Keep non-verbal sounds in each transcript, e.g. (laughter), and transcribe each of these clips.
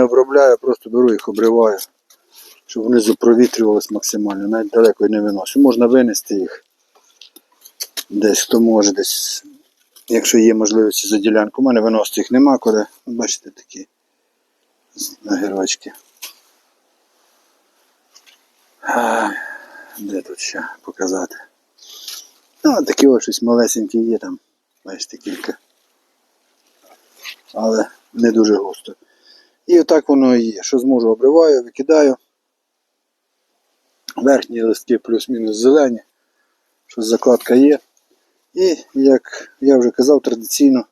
не обробляю, просто беру їх обриваю, щоб вони запровітрювалися максимально, навіть далеко і не виношу. Можна винести їх десь, хто може десь, якщо є можливість за ділянку. У мене виносити їх нема куди. Ну, Бачите, такі нагірочки. Де тут ще показати? Ну, такі ось щось малесенькі є там. Бачите, кілька. Але не дуже. І отак воно і є. Що зможу, обриваю, викидаю. Верхні листки плюс-мінус зелені. Що закладка є. І, як я вже казав, традиційно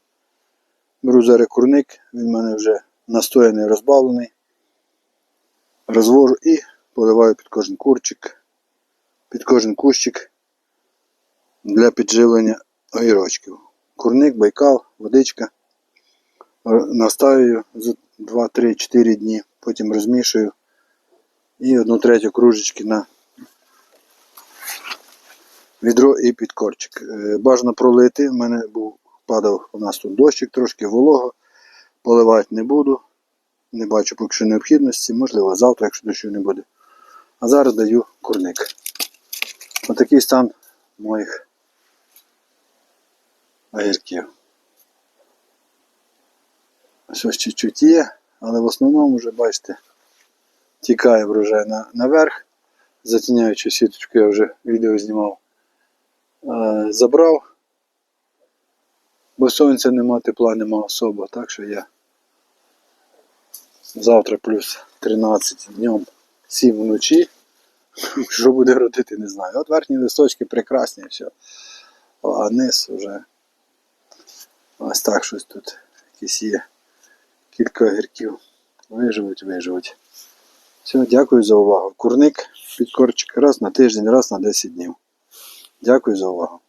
беру зараз курник, він в мене вже настояний, розбавлений. Розвожу і поливаю під кожен курчик, під кожен кущик для підживлення огірочків. Курник, байкал, водичка. Настаюю за 2-3-4 дні, потім розмішую і одну третю кружечки на відро і під корчик. Е, Бажано пролити. У мене був падав у нас тут дощик, трошки волого. Поливати не буду. Не бачу поки що необхідності. Можливо, завтра, якщо дощу не буде. А зараз даю курник. Отакий стан моїх огірків. Щось чуть-чуть є, але в основному вже бачите, тікає врожай на, наверх. Затіняючи сіточку, я вже відео знімав. Е, забрав. Бо сонця нема, тепла нема особо, так що я завтра плюс 13 днем 7 вночі. (laughs) Що буде родити, не знаю. От верхні листочки прекрасні, все. А низ вже ось так щось тут якісь є. Кілька огірків. Виживуть, виживуть. Все, дякую за увагу. Курник під корчик раз на тиждень, раз на 10 днів. Дякую за увагу.